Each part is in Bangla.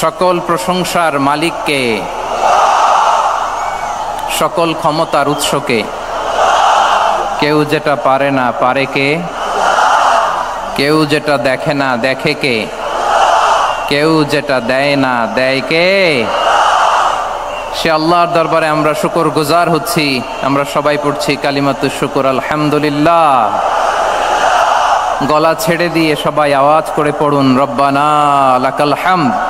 সকল প্রশংসার মালিককে, সকল ক্ষমতার উৎসকে। কেউ যেটা পারে না পারে কে? কেউ যেটা দেখে না দেখে কে? কেউ যেটা দেয় না দেয় কে? সে আল্লাহর দরবারে আমরা শুকর গুজার হচ্ছি, আমরা সবাই পড়ছি কালিমাতু শুকর, আলহামদুলিল্লাহ। গলা ছেড়ে দিয়ে সবাই আওয়াজ করে পড়ুন, রব্বানা লাকাল হামদ।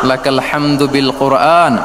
بالاسلام لك الحمد بالقران